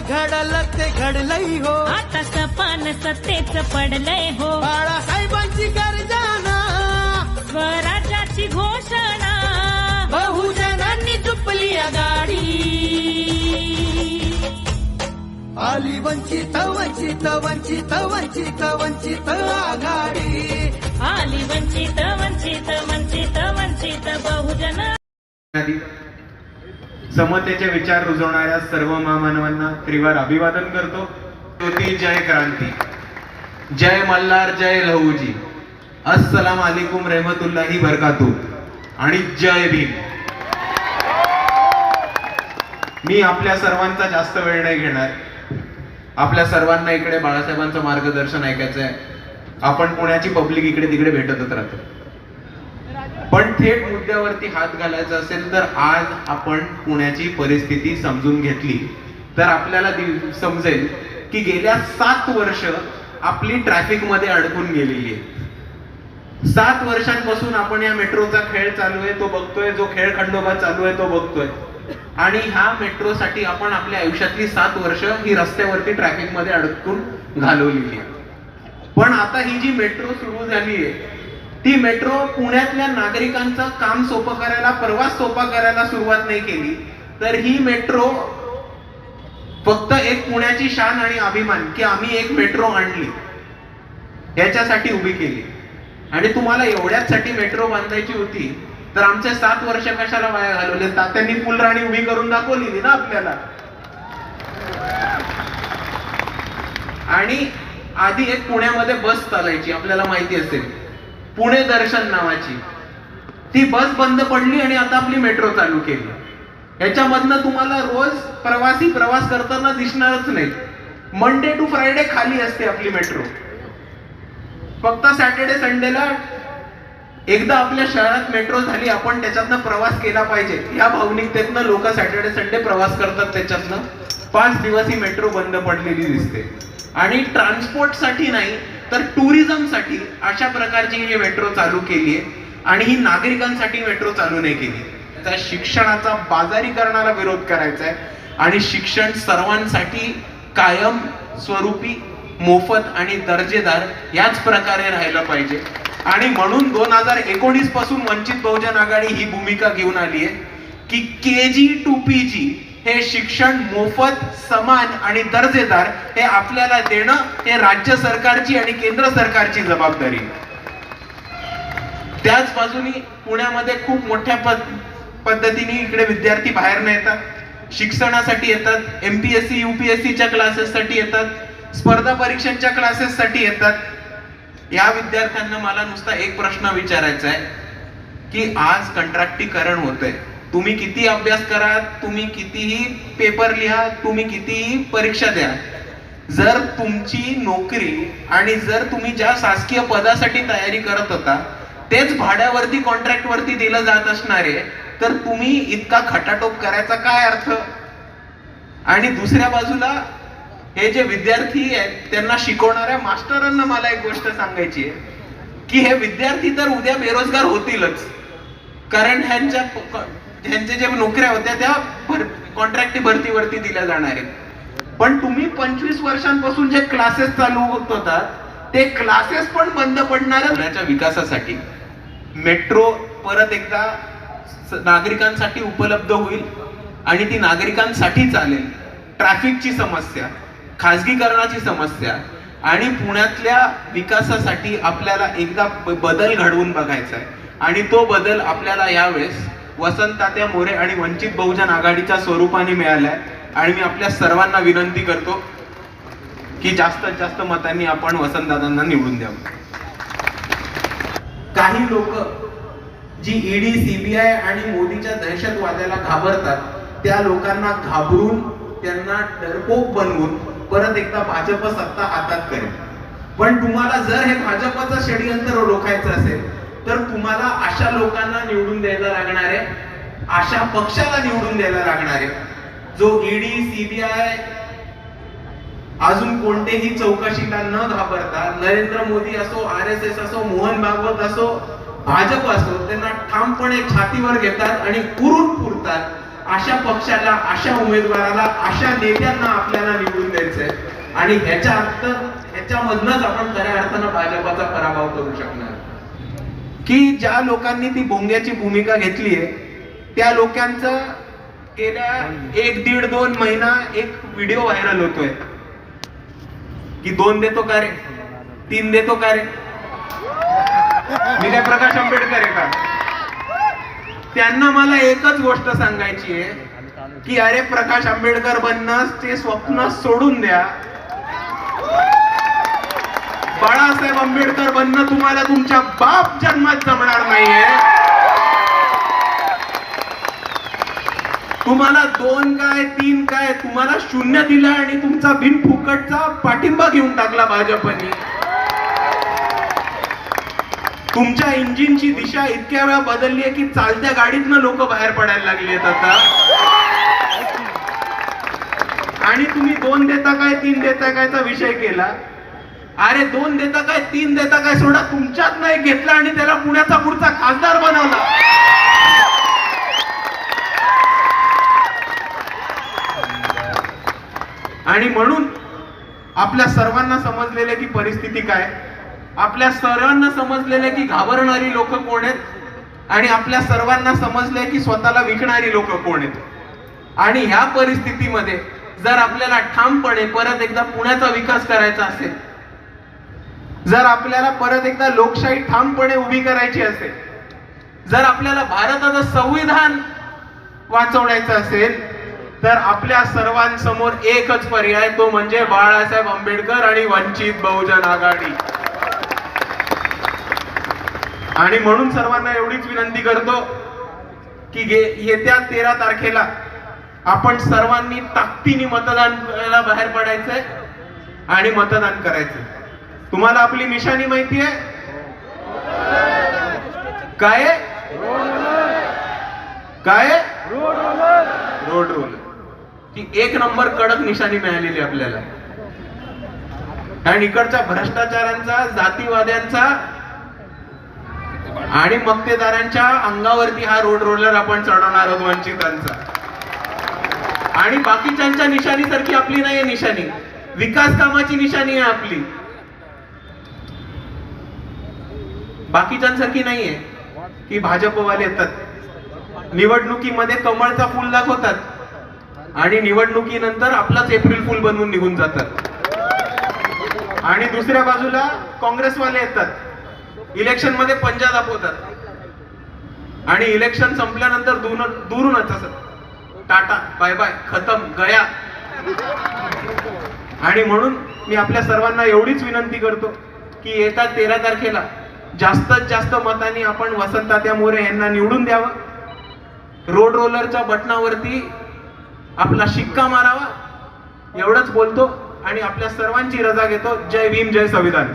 घडलं ते घडलंय हो. आता सपान सत्तेच पडलंय हो. बाळासाहेबांची गर्जना. स्वराज्याची घोषणा. बहुजनांनी चुपली आघाडी आली वंचित वंचित वंचित वंचित वंचित आघाडी. आली वंचित वंचित वंचित वंचित बहुजन. समतेचे विचार रुजवणाऱ्या सर्व महामानवांना त्रिवार अभिवादन करतो. ज्योती जय क्रांती. जय मल्हार जय लहूजी. अस्सलाम अलिकुम रहमतुल्लाही बरकातू आणि जय भीम. मी आपल्या सर्वांचा जास्त वेळ नाही घेणार. आपल्या सर्वांना इकडे बाळासाहेबांचं मार्गदर्शन ऐकायचं आहे आपण पुण्याची पब्लिक इकडे तिकडे भेटतच राहतो. थेट मुद्द्यावरती हात घालायचा असेल तर आज आपण पुण्याची परिस्थिती समजून घेतली. तर आपल्याला समजेल की गेल्या सात वर्ष आपली ट्रॅफिकमध्ये अडकून गेलेली आहे. सात वर्षांपासून आपण या मेट्रोचा खेळ चालू आहे तो बघतोय जो खेळ खंडोबा चालू आहे तो बघतोय. आणि ह्या मेट्रोसाठी आपण आपल्या आयुष्यातली सात वर्ष ही रस्त्यावरती ट्रॅफिकमध्ये अडकून घालवलेली आहे पण आता ही जी मेट्रो सुरू झाली आहे ती मेट्रो पुण्यातल्या नागरिकांचं काम सोपं करायला प्रवास सोपा करायला सुरुवात नाही केली तर ही मेट्रो फक्त एक पुण्याची शान आणि अभिमान की आम्ही एक मेट्रो आणली. याच्यासाठी उभी केली. आणि तुम्हाला एवढ्याचसाठी मेट्रो बांधायची होती तर आमचे सात वर्ष कशाला वाया घालवले? तात्यांनी फुलराणी उभी करून दाखवली ना आपल्याला. आणि आधी एक पुण्यामध्ये बस चालायची आपल्याला माहिती असेल. पुणे दर्शन नावाची. ती बस बंद पडली आणि आता आपली मेट्रो चालू केली. याच्यामधनं तुम्हाला रोज प्रवासी प्रवास करताना दिसणारच नाही. मंडे टू फ्रायडे खाली असते आपली मेट्रो. फक्त सॅटर्डे संडेला एकदा आपल्या शहरात मेट्रो झाली आपण त्याच्यातनं प्रवास केला पाहिजे. या भावनिकतेतनं लोक सॅटर्डे संडे प्रवास करतात त्याच्यातनं. पाच दिवस ही मेट्रो बंद पडलेली दिसते. आणि ट्रान्सपोर्टसाठी नाही तर टुरिझमसाठी अशा प्रकारची ही मेट्रो चालू केली आहे आणि ही नागरिकांसाठी मेट्रो चालू नाही केली त्या शिक्षणाचा बाजारीकरणाला विरोध करायचा आहे आणि शिक्षण सर्वांसाठी कायम स्वरूपी मोफत आणि दर्जेदार याच प्रकारे राहायला पाहिजे. आणि म्हणून दोन हजार एकोणीसपासून वंचित बहुजन आघाडी ही भूमिका घेऊन आली आहे की के जी टू पी जी हे शिक्षण मोफत समान आणि दर्जेदार हे आपल्याला देणं हे राज्य सरकारची आणि केंद्र सरकारची जबाबदारी. त्याच बाजूनी पुण्यामध्ये खूप मोठ्या पद पद्धतीने इकडे विद्यार्थी बाहेर न येतात शिक्षणासाठी येतात एमपीएससी सीच्या क्लासेससाठी येतात स्पर्धा परीक्षांच्या क्लासेससाठी येतात. या विद्यार्थ्यांना मला नुसता एक प्रश्न विचारायचा आहे की आज कंत्राटीकरण होतंय. तुम्ही किती अभ्यास करा तुम्ही कितीही पेपर लिहा तुम्ही कितीही परीक्षा द्या. जर तुमची नोकरी आणि जर तुम्ही ज्या शासकीय पदासाठी तयारी करत होता तेच भाड्यावरती कॉन्ट्रॅक्ट वरती दिलं जात असणारे तर तुम्ही इतका खटाटोप करायचा काय अर्थ? आणि दुसऱ्या बाजूला हे जे विद्यार्थी आहेत त्यांना शिकवणाऱ्या मास्टरांना मला एक गोष्ट सांगायची आहे की हे विद्यार्थी तर उद्या बेरोजगार होतीलच. कारण ह्यांच्या त्यांच्या ज्या नोकऱ्या होत्या त्या कॉन्ट्रॅक्ट भरतीवरती दिल्या जाणार आहेत. पण तुम्ही पंचवीस वर्षांपासून जे क्लासेस चालू होत होतात ते क्लासेस पण बंद पडणार पुण्याच्या विकासासाठी मेट्रो परत एकदा नागरिकांसाठी उपलब्ध होईल आणि ती नागरिकांसाठी चालेल. ट्रॅफिकची समस्या खाजगीकरणाची समस्या आणि पुण्यातल्या विकासासाठी आपल्याला एकदा बदल घडवून बघायचा आहे. आणि तो बदल आपल्याला यावेळेस वसंत तात्या मोरे आणि वंचित बहुजन आघाडीच्या स्वरूपाने मिळालाय. आणि मी आपल्या सर्वांना विनंती करतो की जास्तीत जास्त मतांनी आपण वसंतदादांना निवडून द्यावं. काही लोक जी ईडी सीबीआय आणि मोदीच्या दहशतवाद्याला घाबरतात त्या लोकांना घाबरून त्यांना डरपोक बनवून परत एकदा भाजप सत्ता हातात करेल. पण तुम्हाला जर हे भाजपचं षडयंत्र रोखायचं असेल तर तुम्हाला अशा लोकांना निवडून द्यायला लागणार आहे अशा पक्षाला निवडून द्यायला लागणार आहे जो ईडी सीबीआय अजून कोणतेही चौकशीला न घाबरता नरेंद्र मोदी असो आर एस एस असो मोहन भागवत असो भाजप असो त्यांना ठामपणे छातीवर घेतात आणि कुरून पुरतात अशा पक्षाला अशा उमेदवाराला अशा नेत्यांना आपल्याला निवडून द्यायचंय. आणि ह्याच्या अर्थ ह्याच्यामधनच आपण खऱ्या अर्थानं भाजपाचा पराभव करू शकणार. की ज्या लोकांनी ती बोंग्याची भूमिका घेतली आहे त्या लोकांचा गेल्या एक दीड दोन महिना एक व्हिडिओ व्हायरल होतोय. की दोन देतो का रे? तीन देतो का रे? मी काय प्रकाश आंबेडकर आहे का? त्यांना मला एकच गोष्ट सांगायची आहे की अरे प्रकाश आंबेडकर बनणं ते स्वप्न सोडून द्या. बाळासाहेब आंबेडकर बनणं तुम्हाला तुमच्या बाप जन्मात जमणार नाहीये. तुम्हाला दोन काय तीन काय तुम्हाला शून्य दिला आणि तुमचा बिन फुकटचा पाठिंबा घेऊन टाकला भाजपने. तुमच्या इंजिनची दिशा इतक्या वेळा बदलली आहे की चालत्या गाडीतनं लोक बाहेर पडायला लागली आहेत आता. आणि तुम्ही दोन देता काय तीन देता कायचा विषय केला. अरे दोन देता काय तीन देता काय सोडा. तुमच्यात नाही घेतला आणि त्याला पुण्याचा पुढचा खासदार बनवला. आणि म्हणून आपल्या सर्वांना समजलेलं की परिस्थिती काय? आपल्या सर्वांना समजलेलं की घाबरणारी लोक कोण आहेत? आणि आपल्या सर्वांना समजलंय की स्वतःला विकणारी लोक कोण आहेत? आणि ह्या परिस्थितीमध्ये जर आपल्याला ठामपणे परत एकदा पुण्याचा विकास करायचा असेल जर आपल्याला परत एकदा लोकशाही ठामपणे उभी करायची असेल जर आपल्याला भारताचं संविधान वाचवण्याचं असेल तर आपल्या सर्वांसमोर एकच पर्याय तो म्हणजे बाळासाहेब आंबेडकर आणि वंचित बहुजन आघाडी. आणि म्हणून सर्वांना एवढीच विनंती करतो की येत्या तेरा तारखेला आपण सर्वांनी ताकदीने मतदान करायला बाहेर पडायचंय आणि मतदान करायचंय. तुम्हाला आपली निशाणी माहिती आहे? काय काय रोड रोल ती एक नंबर कडक निशाणी मिळालेली आपल्याला. आणि इकडच्या भ्रष्टाचारांचा जातीवाद्यांचा आणि मक्तेदारांच्या अंगावरती हा रोड रोलर आपण चढवणार आहोत वंचितांचा. आणि बाकीच्यांच्या निशाणीसारखी आपली नाहीये निशाणी. विकास कामाची निशाणी आहे आपली. बाकीच्यांसारखी नाहीये. की भाजपवाले येतात. निवडणुकीमध्ये कमळचा फुल दाखवतात. आणि निवडणुकीनंतर आपलाच एप्रिल फुल बनवून निघून जातात. आणि दुसऱ्या बाजूला काँग्रेसवाले येतात. इलेक्शनमध्ये पंजा दाखवतात. आणि इलेक्शन संपल्यानंतर दूर दुरूनच असत टाटा बाय बाय खतम गया. आणि म्हणून मी आपल्या सर्वांना एवढीच विनंती करतो की येत्या तेरा तारखेला. जास्तीत जास्त मतांनी आपण वसंतात्या मोरे यांना निवडून द्यावं. रोड रोलरच्या बटनावरती आपला शिक्का मारावा. एवढंच बोलतो आणि आपल्या सर्वांची रजा घेतो. जय भीम जय संविधान.